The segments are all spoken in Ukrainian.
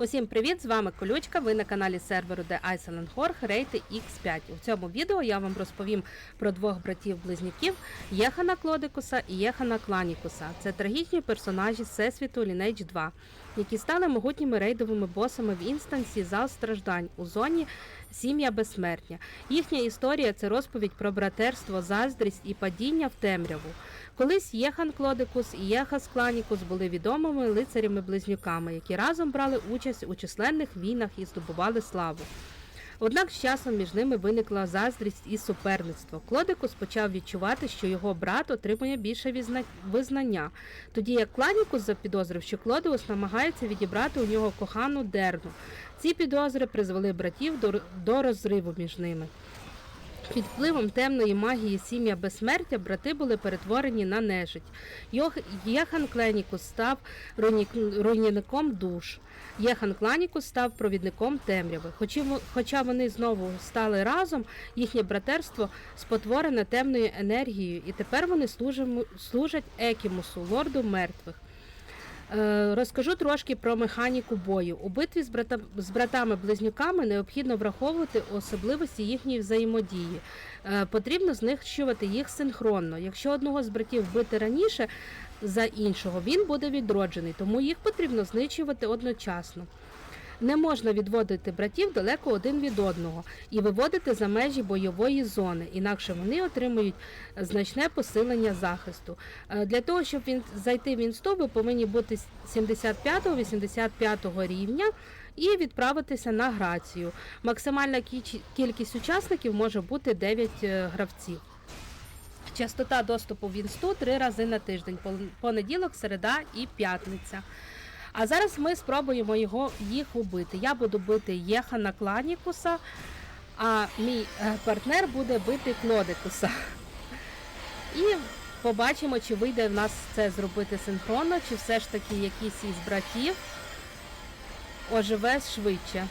Усім привіт! З вами Колючка. Ви на каналі серверу The Iceland Horror рейти X5. У цьому відео я вам розповім про двох братів-близнюків Єхана Клодикуса і Єхана Кланікуса. Це трагічні персонажі Всесвіту Lineage 2, які стали могутніми рейдовими босами в інстансі зал страждань у зоні Сім'я безсмертня. Їхня історія це розповідь про братерство, заздрість і падіння в темряву. Колись Єхан Клодикус і Єхас Кланікус були відомими лицарями-близнюками, які разом брали участь у численних війнах і здобували славу. Однак з часом між ними виникла заздрість і суперництво. Клодикус почав відчувати, що його брат отримує більше визнання, тоді як Кланікус запідозрив, що Клодиус намагається відібрати у нього кохану дерну. Ці підозри призвели братів до розриву між ними. Під впливом темної магії сім'я безсмертя брати були перетворені на нежить. Єхан Кленікус став руйні- руйнівником душ. Єхан Кланікус став провідником темряви. Хоча, вони знову стали разом, їхнє братерство спотворене темною енергією, і тепер вони служать Екімусу, лорду мертвих. Е, Розкажу трошки про механіку бою. У битві з, брата... з братами-близнюками необхідно враховувати особливості їхньої взаємодії. Е, Потрібно знищувати їх синхронно. Якщо одного з братів вбити раніше за іншого, він буде відроджений, тому їх потрібно знищувати одночасно. Не можна відводити братів далеко один від одного і виводити за межі бойової зони, інакше вони отримують значне посилення захисту. Е, Для того, щоб він зайти в інсту, ви повинні бути 75-85 рівня і відправитися на грацію. Максимальна кількість учасників може бути 9 е, гравців. Частота доступу в інсту три рази на тиждень: пон- понеділок, середа і п'ятниця. А зараз ми спробуємо його їх убити. Я буду бити Єхана Кланікуса, а мій е, партнер буде бити Клодикуса. І побачимо, чи вийде в нас це зробити синхронно, чи все ж таки якийсь із братів оживе швидше.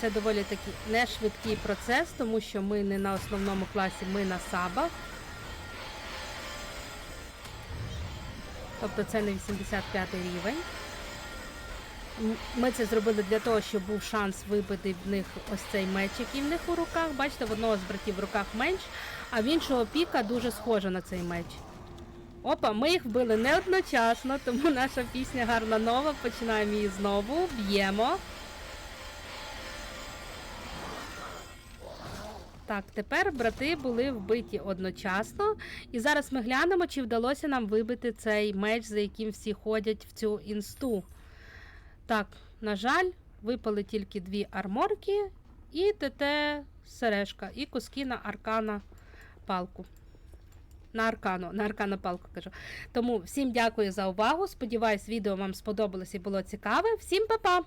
Це доволі таки не швидкий процес, тому що ми не на основному класі, ми на сабах. Тобто це не 85 рівень. Ми це зробили для того, щоб був шанс вибити в них ось цей меч, який в них у руках. Бачите, в одного з братів в руках менш, а в іншого піка дуже схожа на цей меч. Опа, ми їх вбили не одночасно, тому наша пісня гарна нова. Починаємо її знову, б'ємо. Так, тепер брати були вбиті одночасно. І зараз ми глянемо, чи вдалося нам вибити цей меч, за яким всі ходять в цю інсту. Так, на жаль, випали тільки дві арморки і ТТ сережка, і куски на аркана палку. На аркану, на аркана палку кажу. Тому всім дякую за увагу. Сподіваюсь, відео вам сподобалось і було цікаве. Всім па-па!